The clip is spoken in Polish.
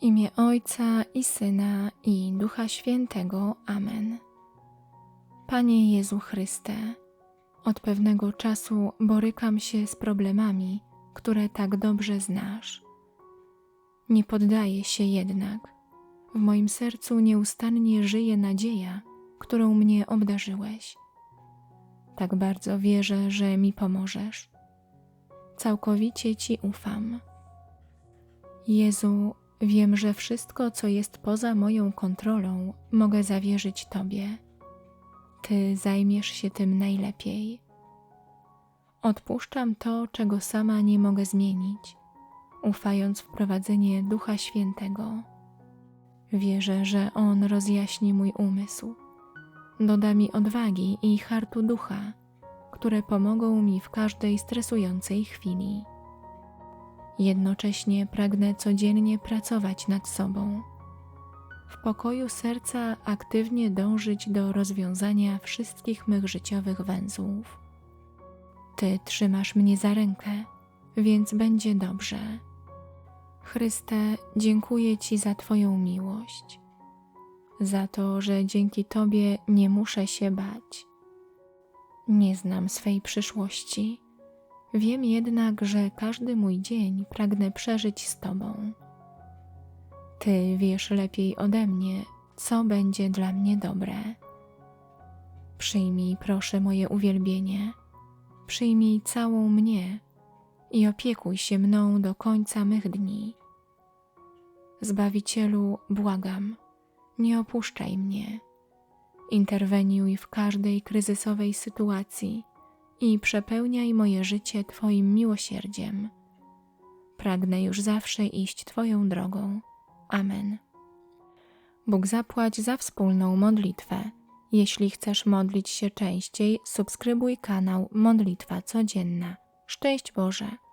W imię Ojca i Syna i Ducha Świętego. Amen. Panie Jezu Chryste, od pewnego czasu borykam się z problemami, które tak dobrze znasz. Nie poddaję się jednak. W moim sercu nieustannie żyje nadzieja, którą mnie obdarzyłeś. Tak bardzo wierzę, że mi pomożesz. Całkowicie Ci ufam. Jezu, wiem, że wszystko, co jest poza moją kontrolą, mogę zawierzyć Tobie. Ty zajmiesz się tym najlepiej. Odpuszczam to, czego sama nie mogę zmienić, ufając w prowadzenie Ducha Świętego. Wierzę, że On rozjaśni mój umysł, doda mi odwagi i hartu ducha, które pomogą mi w każdej stresującej chwili. Jednocześnie pragnę codziennie pracować nad sobą. W pokoju serca aktywnie dążyć do rozwiązania wszystkich mych życiowych węzłów. Ty trzymasz mnie za rękę, więc będzie dobrze. Chryste, dziękuję Ci za Twoją miłość, za to, że dzięki Tobie nie muszę się bać. Nie znam swej przyszłości Wiem jednak, że każdy mój dzień pragnę przeżyć z Tobą. Ty wiesz lepiej ode mnie, co będzie dla mnie dobre. Przyjmij proszę moje uwielbienie, przyjmij całą mnie i opiekuj się mną do końca mych dni. Zbawicielu, błagam, nie opuszczaj mnie. Interweniuj w każdej kryzysowej sytuacji i przepełniaj moje życie Twoim miłosierdziem. Pragnę już zawsze iść Twoją drogą. Amen. Bóg zapłać za wspólną modlitwę. Jeśli chcesz modlić się częściej, subskrybuj kanał Modlitwa Codzienna. Szczęść Boże!